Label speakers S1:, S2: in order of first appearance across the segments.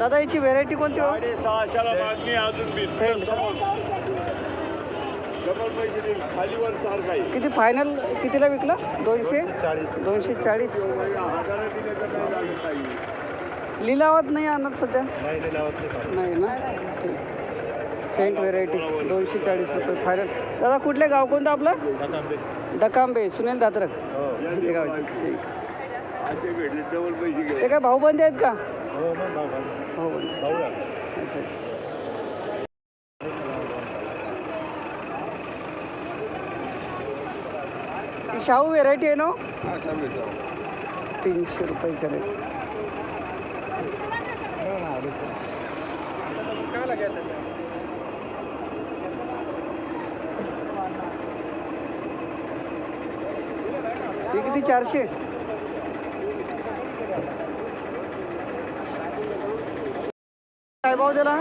S1: दादा याची व्हेरायटी कोणती हो?
S2: साडेसहाशेला मागणी अजून वीस
S1: सेंट.
S2: डबल पैसे देईल. खालीवर चार काही.
S1: किती फायनल कितीला विकला? दोनशे?
S2: चाळीस.
S1: दोनशे चाळीस.
S2: हजार दिले तर नाही लागत काही
S1: लिलावात नाही आणत सध्या
S2: नाही लावत नाही
S1: नाही ना? ठीक. सेंट व्हेरायटी दोनशे चाळीस रुपये फायनल दादा कुठले गाव कोणतं आपलं? डकांबे. सुनील दात्रक हे. गावचे. ठीक.
S2: असे भेटले डबल पैसे घे
S1: ते काय भाऊबंदी आहेत का?
S2: हो मग
S1: ही शाहू व्हेरायटी आहे. ना तीनशे रुपये कॅरेट हे किती? चारशे? काय भाव दिला?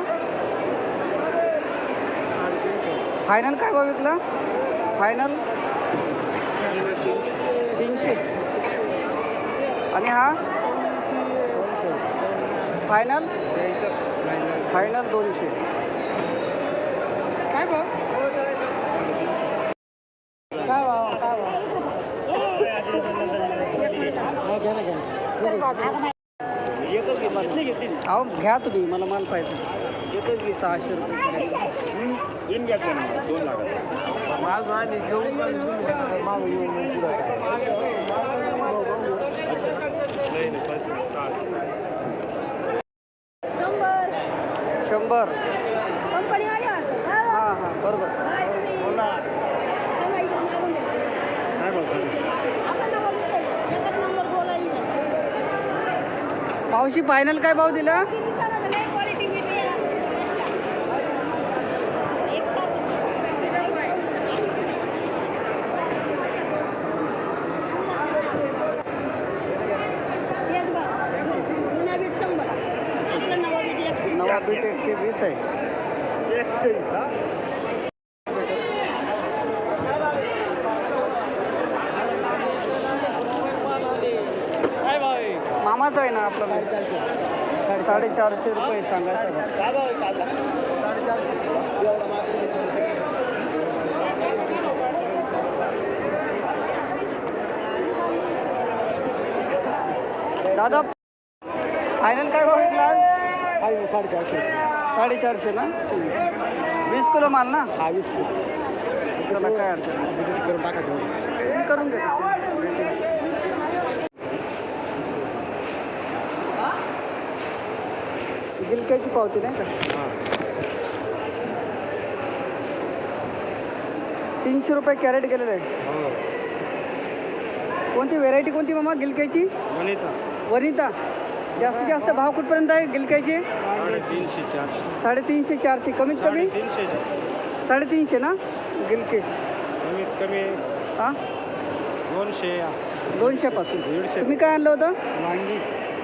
S1: फायनल काय भाव विकला? फायनल तीनशे. आणि हा? फायनल फायनल दोनशे. काय भाव? काय भाव? काय अहो घ्या तुम्ही मला माल पाहिजे. एकच घे सहाशे रुपये करायचं
S2: तीन घ्यायचे ना दोन लाख नाही नाही पाचशे
S3: नंबर.
S1: शंभर. हां हां. बरोबर. पावशी फायनल काय भाव दिला? नवा बीट एकशे वीस आहे मामाचा आहे ना आपला साडेचारशे रुपये सांगायचं दादा फायनल काय भाव विकला?
S2: साडेचारशे
S1: साडेचारशे ना? ठीक आहे. वीस किलो माल ना?
S2: हा वीस
S1: चला काय अडचण नाही.
S2: करून टाका
S1: मी करून घेतो. गिलक्याची पावती नाही का? तीनशे रुपये कॅरेट गेलेलं. आहे कोणती व्हेरायटी कोणती मामा गिलक्याची? वनिता. जास्तीत जास्त भाव कुठपर्यंत आहे गिलक्याचे?
S2: साडेतीनशे चारशे.
S1: कमीत कमी?
S2: तीनशे
S1: साडेतीनशे ना? गिलके.
S2: कमीत कमी
S1: हां?
S2: दोनशे
S1: दोनशेपासून. तुम्ही काय आणलं होतं?
S2: वांगी.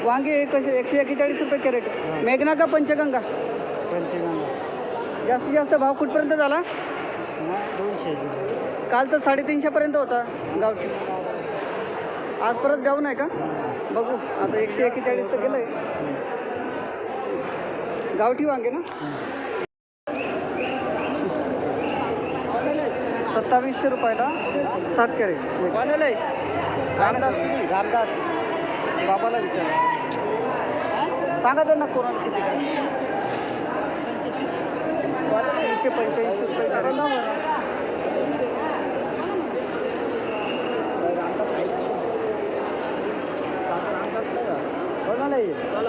S1: वांगे कसे एकशे एक्केचाळीस रुपये कॅरेट. मेघना का पंचगंगा.
S2: पंचगंगा.
S1: जास्तीत जास्त भाव कुठपर्यंत झाला?
S2: दोनशे
S1: काल तर साडेतीनशेपर्यंत होता गावठी. आज परत डाऊन आहे का? बघू आता एकशे एक्केचाळीस तर गेलं आहे गावठी वांगे ना? सत्तावीसशे रुपयाला सात कॅरेट. रामदास रामदास. बाबाला विचार. सांगा त्यांना कोणाला किती तीनशे पंच्याऐंशी रुपये कॅरेट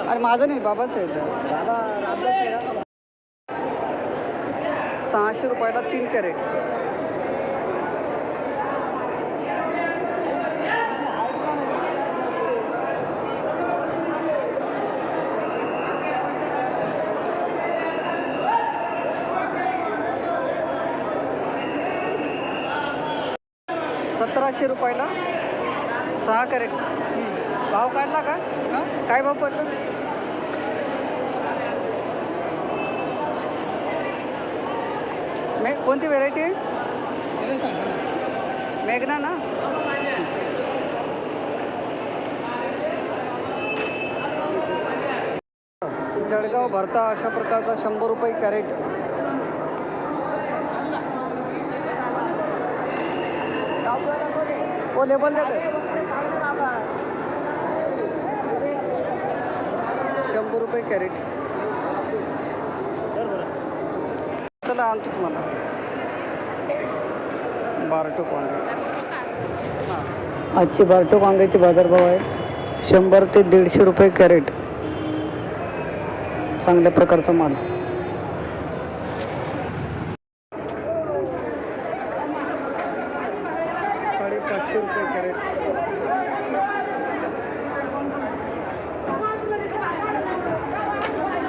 S1: अरे माझं नाही बाबाचं आहे सहाशे रुपयाला तीन कॅरेट. सतराशे रुपयाला सहा कॅरेट. भाव काढला का? हं? काय भाव पडला? मे कोणती व्हेरायटी आहे? मेघना ना? जळगाव भरता अशा प्रकारचा शंभर रुपये कॅरेट. लेबल देते शंभर रुपये कॅरेट. चला आणतो तुम्हाला. बारटो वांगे आजची आजचे बारटोक बाजारभाव आहे. शंभर ते दीडशे रुपये कॅरेट. चांगल्या प्रकारचा माल. साडेपाचशे रुपये कॅरेट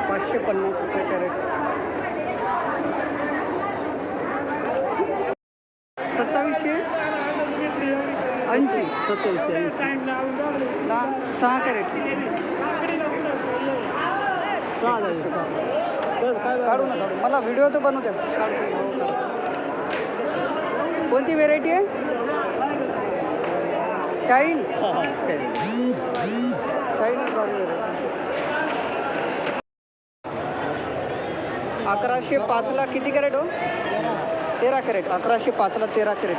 S1: पाचशे पन्नास रुपये कॅरेट. सत्तावीसशे ऐंशी. सत्तावीसशे ऐंशी. दहा सहा कॅरेट. काढू ना काढू. मला व्हिडिओ तर बनवते काढतो. हो, कोणती व्हेरायटी आहे? आहे भारी variety. अकराशे पाचला किती कॅरेट हो? तेरा कॅरेट. अकराशे पाचला तेरा कॅरेट.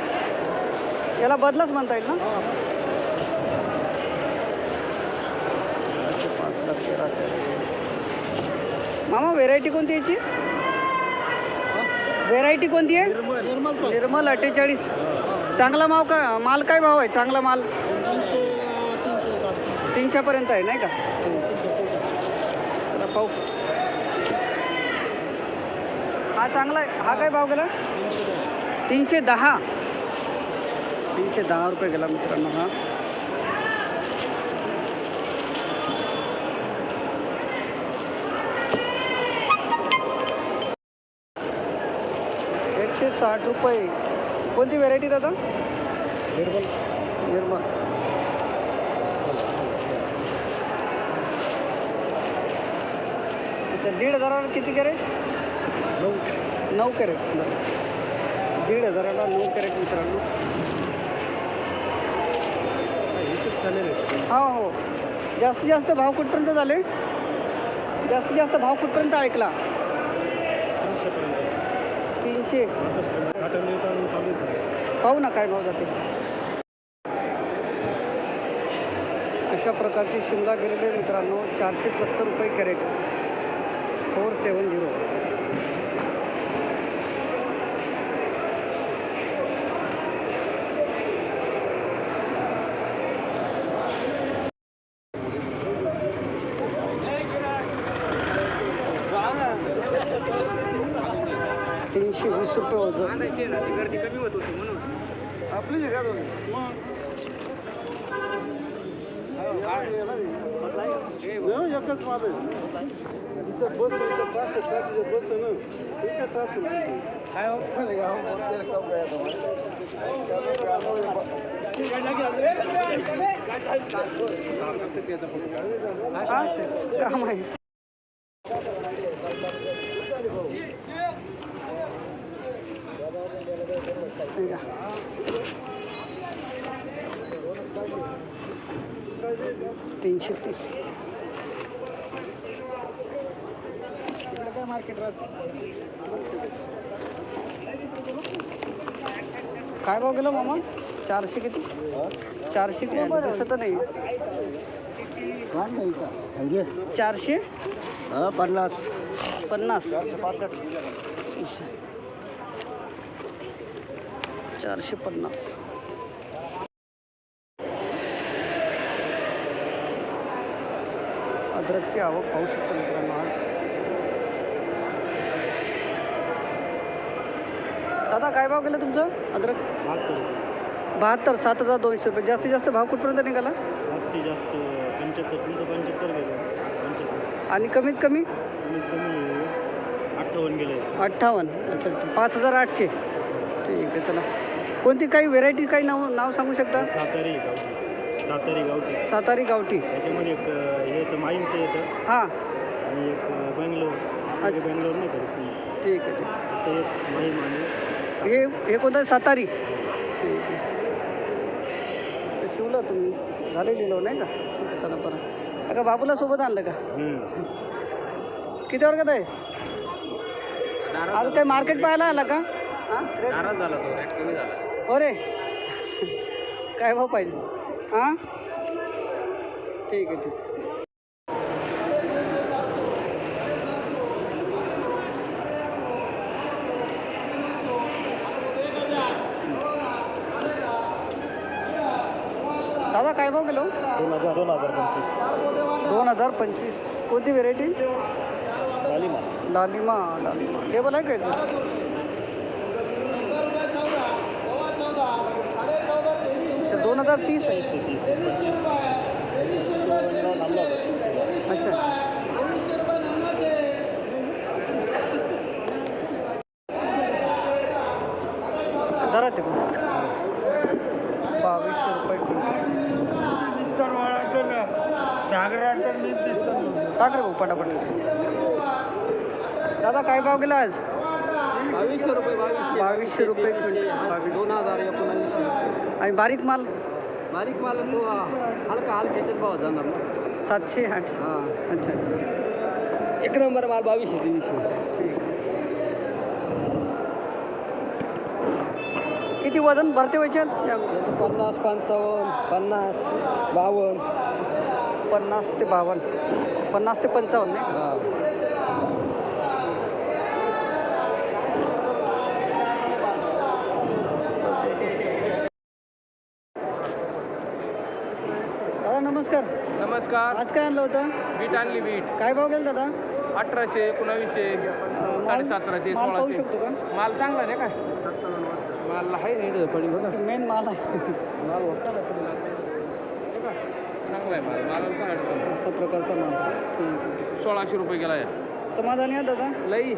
S1: याला बदलाच म्हणता येईल ना? पाचला तेरा कॅरेट. मामा व्हेरायटी कोणती याची? व्हेरायटी कोणती आहे? निर्मल अठ्ठेचाळीस. चांगला माव का माल काय भाव आहे? चांगला माल? तीनशेपर्यंत आहे नाही का? पाहू. हा चांगला आहे. हा काय भाव गेला? तीनशे दहा. तीनशे दहा रुपये गेला मित्रांनो हा. एकशे साठ रुपये. कोणती व्हेरायटी दादा? निर्मल. अच्छा दीड हजाराला किती कॅरेट? नऊ. कॅरेट. बरं. दीड हजाराला नऊ कॅरेट मित्रांनो. हो हो. जास्तीत जास्त भाव कुठपर्यंत झाले? जास्तीत जास्त भाव कुठपर्यंत ऐकला? तीनशे. पाहू ना काय भाव जाते. अशा प्रकारची शिमला गेलेले मित्रांनो चारशे सत्तर रुपये कॅरेट. फोर सेवन झिरो. तीनशे वीस रुपये वजन
S2: गर्दी कमी होत होती म्हणून आपली का एकच माल आहे तिचं बस त्रास ट्रॅफिक बस आहे ना तिच्या ट्रॅफिक काय
S1: हा काम आहे ठीक आहे. तीनशे तीस.
S2: काय मार्केट राहत?
S1: काय भाव गेला मामा? चारशे किती? चारशे किती? दिसत नाही. चारशे?
S2: हा पन्नास.
S1: पन्नास.
S2: चारशे पासष्ट.
S1: चारशे पन्नास. अद्रकची आवक पाहू शकतो मित्रांनो आज. दादा काय भाव गेलं तुमचं? अद्रक? बहात्तर. सात हजार दोनशे रुपये. जास्तीत जास्त भाव कुठपर्यंत निघाला?
S2: जास्तीत जास्त पंच्याहत्तर तुमचं पंच्याहत्तर गेलं.
S1: आणि कमीत कमी?
S2: अठ्ठावन्न गेले.
S1: अठ्ठावन्न. अच्छा. पाच हजार आठशे. ठीक आहे चला. कोणती काही व्हेरायटी काही नाव नाव सांगू शकता?
S2: सातारी गावठी. सातारी गावठी.
S1: सातारी गावठी.
S2: त्याच्यामध्ये एक अं, हे माईंचं येतं.
S1: हां.
S2: आणि एक अं, बँगलोर.
S1: अच्छा.
S2: बँगलोर नाही करत
S1: ठीक आहे ठीक.
S2: एक माहीम आणि
S1: हे हे कोणतं? आहे? सातारी ठीक आहे. ते शिवलं तुम्ही. झाले लिहिलं नाही का? ठीक आहे चला बरं अगं बाबूला सोबत आणलं का?
S2: हम्म.
S1: किती वर्गात आहेस? आज काय मार्केट पाहायला आला का? हां?
S2: नाराज झाला तो. रेट कमी झाला.
S1: हो रे काय भाव पाहिजे? हां? ठीक आहे ठीक. दादा काय भाव किलो
S2: दोन हजार दोन हजार पंचवीस.
S1: दोन हजार पंचवीस. कोणती व्हेरायटी
S2: लालिमा.
S1: लालिमा लालिमा. लेबल आहे काय याचं? अच्छा दोन हजार तीस आहे. अच्छा. धरा ते बावीसशे रुपये टाक रे भाऊ पटापट. दादा काय भाव गेला आज?
S2: बावीसशे रुपये बावीसशे.
S1: बावीसशे रुपये क्विंटल. बावीस
S2: दोन हजार
S1: आणि बारीक माल?
S2: बारीक माल तो हलका हलक्याच्याच भाव जाणार ना.
S1: सातशे आठ.
S2: हा.
S1: अच्छा अच्छा.
S2: एक नंबर माल बावीसशे तेवीसशे.
S1: ठीक. किती वजन भरते व्हायच्यात
S2: याचं पन्नास पंचावन्न पन्नास बावन्न.
S1: पन्नास ते बावन्न. पन्नास ते पंचावन्न नाही? दादा नमस्कार.
S4: नमस्कार.
S1: आज काय आणलं होतं?
S4: बीट आणली बीट
S1: काय भाव गेला दादा?
S4: अठराशे एकोणावीसशे
S1: माल-
S4: साडेसतराशे
S1: माल पाहू
S4: सोळाशे.
S1: शकतो का?
S4: माल चांगला नाही काय? माल आहे पडी बघा
S1: मेन माल आहे.
S4: माल होता? चांगला आहे माल. मालाला काय अडचण नाही.
S1: अशा प्रकारचा माल. ठीक आहे.
S4: सोळाशे रुपये गेला या
S1: समाधानी आहे दादा?
S4: लई.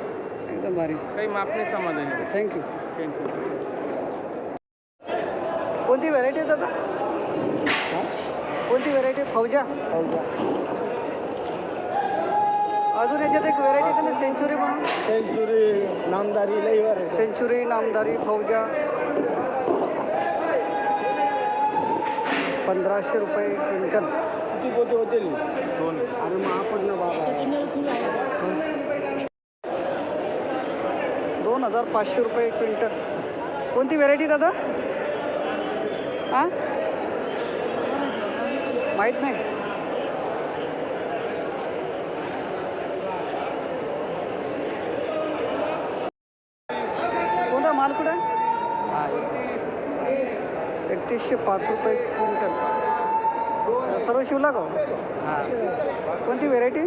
S1: एकदम भारी.
S4: काही माप नाही समाधानी.
S1: थँक्यू
S4: थँक्यू
S1: कोणती व्हेरायटी आहे दादा? कोणती व्हेरायटी फौजा? अजून याच्यात एक व्हेरायटी आहे ना सेंचुरी म्हणून.
S2: सेंचुरी नामदारी
S1: सेंचुरी नामदारी फौजा. पंधराशे रुपये क्विंटल.
S2: किती पोते होतील? दोन. अरे बाबा.
S1: दोन हजार पाचशे रुपये क्विंटल. कोणती व्हेरायटी दादा? हां माहीत नाही. कोणता माल कुठं? आहे? एकतीसशे पाच रुपये क्विंटल. सर्व शिवला का? कोणती व्हेरायटी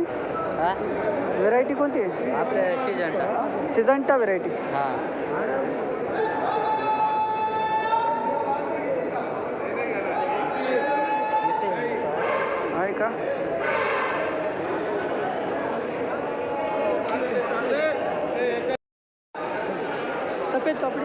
S1: व्हेरायटी कोणती?
S2: आपल्या सिजंटा
S1: सिजंटा व्हेरायटी
S2: हा
S1: आहे का? सफेद कपडे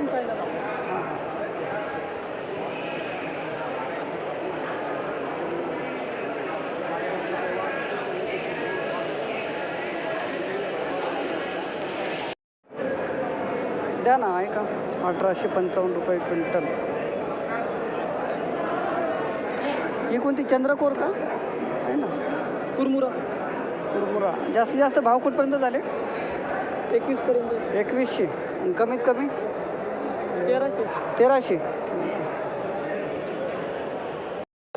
S1: द्या ना आहे का अठराशे पंचावन्न रुपये क्विंटल. ही कोणती चंद्रकोर का? आहे ना.
S2: कुरमुरा.
S1: कुरमुरा. जास्तीत जास्त भाव कुठपर्यंत झाले?
S2: एकवीस पर्यंत.
S1: एकवीसशे. आणि कमीत कमी?
S2: तेराशे.
S1: तेराशे.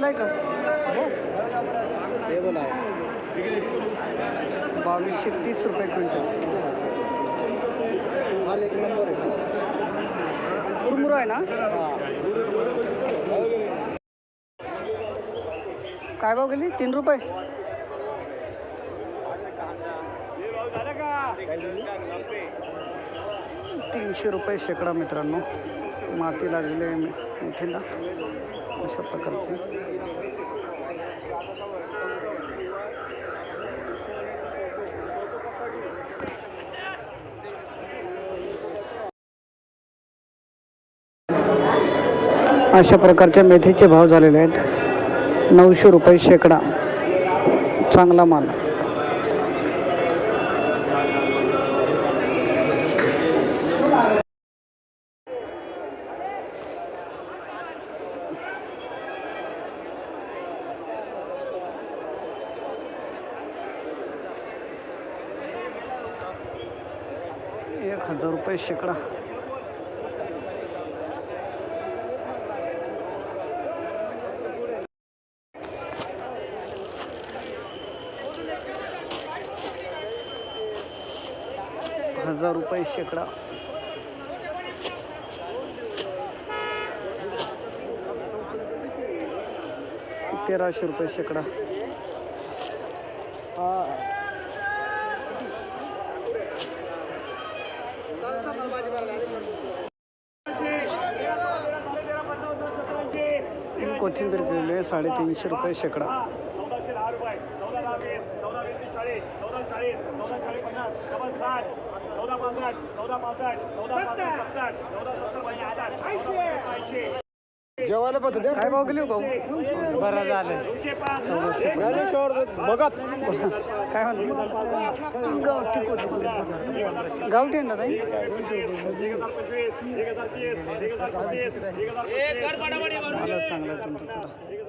S1: आहे का?
S2: टेबल आहे
S1: बावीसशे तीस रुपये क्विंटल. कुरमुरा आहे ना? काय भाव गेली? तीन रुपये. तीनशे रुपये शेकडा मित्रांनो. माती लागलेली आहे मेथीला अशा प्रकारची. अशा प्रकारच्या मेथीचे भाव झालेले आहेत. नऊशे रुपये शेकडा. चांगला माल. एक हजार रुपये शेकडा. हजार रुपये शेकडा. तेराशे रुपये शेकडा. कोथिंबीर किलो आहे साडेतीनशे रुपये शेकडा
S5: चौदाशे दहा रुपये चौदा दहा वीस चौदा वीस चाळीस चौदा चाळीस चौदा चाळीस पन्नास डबल साठ चौदा पासष्ट चौदा पासष्ट चौदा पासष्ट सत्तर चौदा सत्तर पहिले हजार ऐंशी
S2: जेवायला पण
S1: काय भाव गेली हो भाऊ बरं झालं चौदाशे
S2: बघत
S1: काय म्हणतो गावठी कोथिंबीर गावठी आहे ना ताई चांगला तुमचं